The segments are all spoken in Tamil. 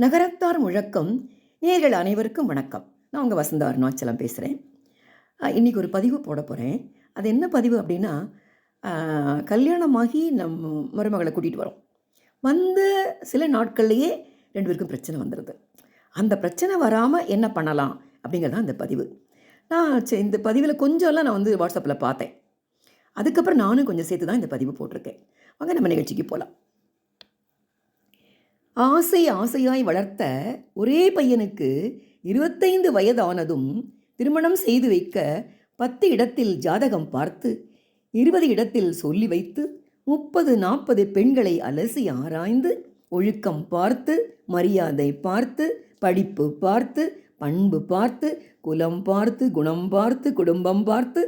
நகரத்தார் முழக்கம். நேர்கள் அனைவருக்கும் வணக்கம். நான் உங்கள் வசந்த அருணாச்சலம் பேசுகிறேன் இன்றைக்கி ஒரு பதிவு போட போகிறேன் அது என்ன பதிவு அப்படின்னா கல்யாணமாகி நம் மருமகளை கூட்டிகிட்டு வரோம். வந்த சில நாட்கள்லேயே ரெண்டு பேருக்கும் பிரச்சனை வந்துடுது அந்த பிரச்சனை வராமல் என்ன பண்ணலாம் அப்படிங்கிறது தான் இந்த பதிவு. நான் இந்த பதிவில் கொஞ்சம்லாம் நான் வந்து வாட்ஸ்அப்பில் பார்த்தேன். அதுக்கப்புறம் நானும் கொஞ்சம் சேர்த்து தான் இந்த பதிவு போட்டிருக்கேன். வாங்க நம்ம நிகழ்ச்சிக்கு போகலாம் ஆசை ஆசையாய் வளர்த்த ஒரே பையனுக்கு இருபத்தைந்து வயதானதும் திருமணம் செய்து வைக்க பத்து இடத்தில் ஜாதகம் பார்த்து இருபது இடத்தில் சொல்லி வைத்து முப்பது நாற்பது பெண்களை அலசி ஆராய்ந்து ஒழுக்கம் பார்த்து மரியாதை பார்த்து படிப்பு பார்த்து பண்பு பார்த்து குலம் பார்த்து குணம் பார்த்து குடும்பம் பார்த்து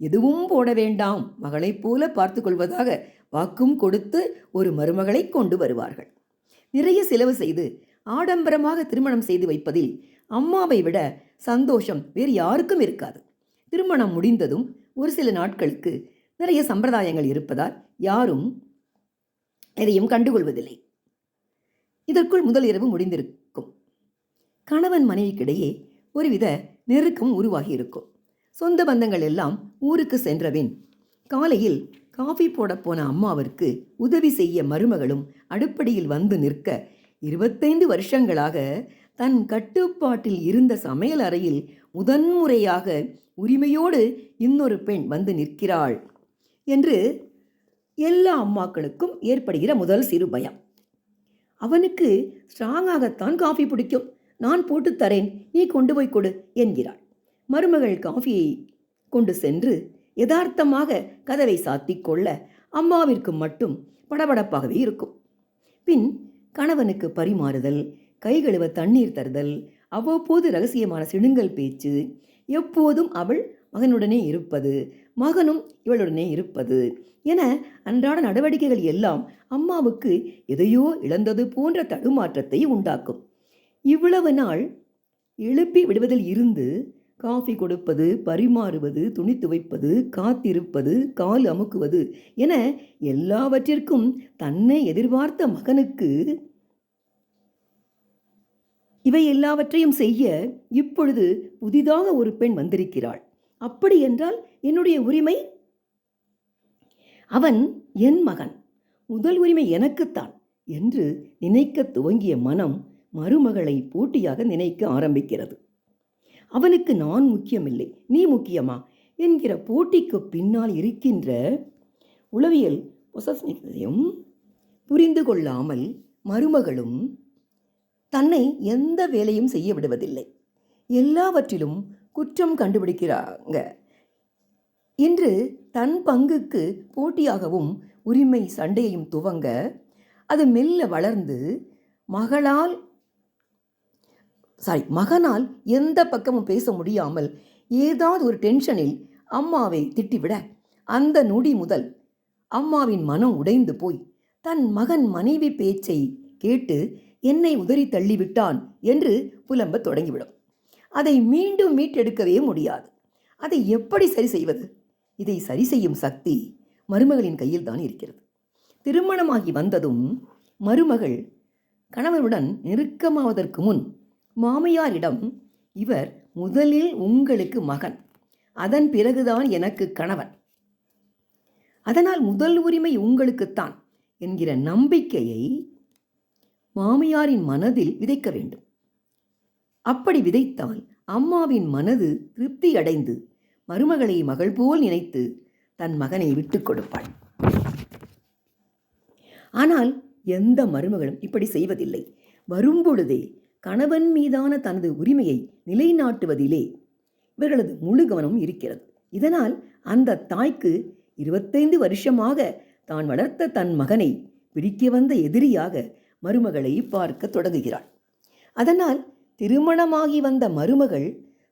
எதுவும் போட வேண்டாம். மகளைப் போல பார்த்து கொள்வதாக வாக்கும் கொடுத்து ஒரு மருமகளை கொண்டு வருவார்கள். நிறைய செலவு செய்து ஆடம்பரமாக திருமணம் செய்து வைப்பதில் அம்மாவை விட சந்தோஷம் வேறு யாருக்கும் இருக்காது. திருமணம் முடிந்ததும் ஒரு சில நாட்களுக்கு நிறைய சம்பிரதாயங்கள் இருப்பதால் யாரும் எதையும் கண்டுகொள்வதில்லை. இதற்குள் முதல் இரவு முடிந்திருக்கும். கணவன் மனைவிக்கிடையே ஒருவித நெருக்கம் உருவாகி இருக்கும் சொந்த பந்தங்கள் எல்லாம் ஊருக்கு சென்றபின் காலையில் காஃபி போடப் போன அம்மாவிற்கு உதவி செய்ய மருமகளும் அடுப்படியில் வந்து நிற்க இருபத்தைந்து வருஷங்களாக தன் கட்டுப்பாட்டில் இருந்த சமையல் அறையில் முதன்முறையாக உரிமையோடு இன்னொரு பெண் வந்து நிற்கிறாள் என்று எல்லா அம்மாக்களுக்கும் ஏற்படுகிற முதல் சிறு பயம். அவனுக்கு ஸ்ட்ராங்காகத்தான் காஃபி பிடிக்கும். நான் போட்டு தரேன் நீ கொண்டு போய் கொடு என்கிறாள். மருமகள் காஃபியை கொண்டு சென்று யதார்த்தமாக கதவை சாத்திக் கொள்ள அம்மாவிற்கு மட்டும் படபடப்பாகவே இருக்கும். பின் கணவனுக்கு பரிமாறுதல் கை கழுவ தண்ணீர் தருதல் அவ்வப்போது ரகசியமான சிடுங்கல் பேச்சு எப்போதும் அவள் மகனுடனே இருப்பது மகனும் இவளுடனே இருப்பது என அன்றாட நடவடிக்கைகள் எல்லாம் அம்மாவுக்கு எதையோ இழந்தது போன்ற தடுமாற்றத்தை உண்டாக்கும். இவ்வளவு நாள் எழுப்பி விடுவதில் இருந்து காஃபி கொடுப்பது பரிமாறுவது துணி துவைப்பது காத்திருப்பது கால் அமுக்குவது என எல்லாவற்றிற்கும் தன்னை எதிர்பார்த்த மகனுக்கு இவை எல்லாவற்றையும் செய்ய இப்பொழுது புதிதாக ஒரு பெண் வந்திருக்கிறாள். அப்படி என்றால் என்னுடைய உரிமை? அவன் என் மகன். முதல் உரிமை எனக்குத்தான் என்று நினைக்க துவங்கிய மனம் மருமகளை போட்டியாக நினைக்க ஆரம்பிக்கிறது. அவனுக்கு நான் முக்கியமில்லை. நீ முக்கியமா? என்கிற போட்டிக்கு பின்னால் இருக்கின்ற உளவியல் பொசஸ்னித்தையும் புரிந்து கொள்ளாமல் மருமகளும் தன்னை எந்த வேலையும் செய்ய விடுவதில்லை. எல்லாவற்றிலும் குற்றம் கண்டுபிடிக்கிறாங்க. இன்று தன் பங்குக்கு போட்டியாகவும் உரிமை சண்டையையும் துவங்க அது மெல்ல வளர்ந்து மகளால் சாரி மகனால் எந்த பக்கமும் பேச முடியாமல் ஏதாவது ஒரு டென்ஷனில் அம்மாவை திட்டிவிட அந்த நொடி முதல் அம்மாவின் மனம் உடைந்து போய் தன் மகன் மனைவி பேச்சை கேட்டு என்னை உதறி தள்ளிவிட்டான் என்று புலம்பத் தொடங்கிவிடும். அதை மீண்டும் மீட்டெடுக்கவே முடியாது. அதை எப்படி சரி செய்வது? இதை சரி செய்யும் சக்தி மருமகளின் கையில் தான் இருக்கிறது. திருமணமாகி வந்ததும் மருமகள் கணவருடன் நெருக்கமாவதற்கு முன் மாமியாரிடம் இவர் முதலில் உங்களுக்கு மகன். அதன் பிறகுதான் எனக்கு கணவன். அதனால் முதல் உரிமை உங்களுக்குத்தான் என்கிற நம்பிக்கையை மாமியாரின் மனதில் விதைக்க வேண்டும். அப்படி விதைத்தால் அம்மாவின் மனது திருப்தி அடைந்து மருமகளை மகள் போல் நினைத்து தன் மகனை விட்டுக் கொடுப்பாள். ஆனால் எந்த மருமகளும் இப்படி செய்வதில்லை. வரும்பொழுதே கணவன் மீதான தனது உரிமையை நிலைநாட்டுவதிலே இவர்களது முழு கவனம் இருக்கிறது. இதனால் அந்த தாய்க்கு இருபத்தைந்து வருஷமாக தான் வளர்த்த தன் மகனை பிடிக்க வந்த எதிரியாக மருமகளை பார்க்க தொடங்குகிறாள். அதனால் திருமணமாகி வந்த மருமகள்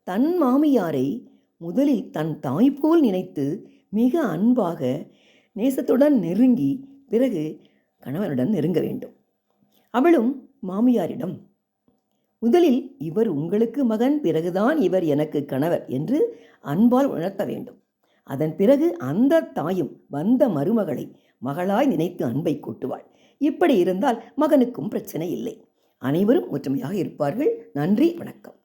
தன் மாமியாரை முதலில் தன் தாய் போல் நினைத்து மிக அன்பாக நேசத்துடன் நெருங்கி பிறகு கணவனுடன் நெருங்க வேண்டும். அவளும் மாமியாரிடம் முதலில் இவர் உங்களுக்கு மகன் பிறகுதான் இவர் எனக்கு கணவர் என்று அன்பால் உணர்த்த வேண்டும். அதன் பிறகு அந்த தாயும் வந்த மருமகளை மகளாய் நினைத்து அன்பை கூட்டுவாள். இப்படி இருந்தால் மகனுக்கும் பிரச்சனை இல்லை. அனைவரும் ஒற்றுமையாக இருப்பார்கள். நன்றி வணக்கம்.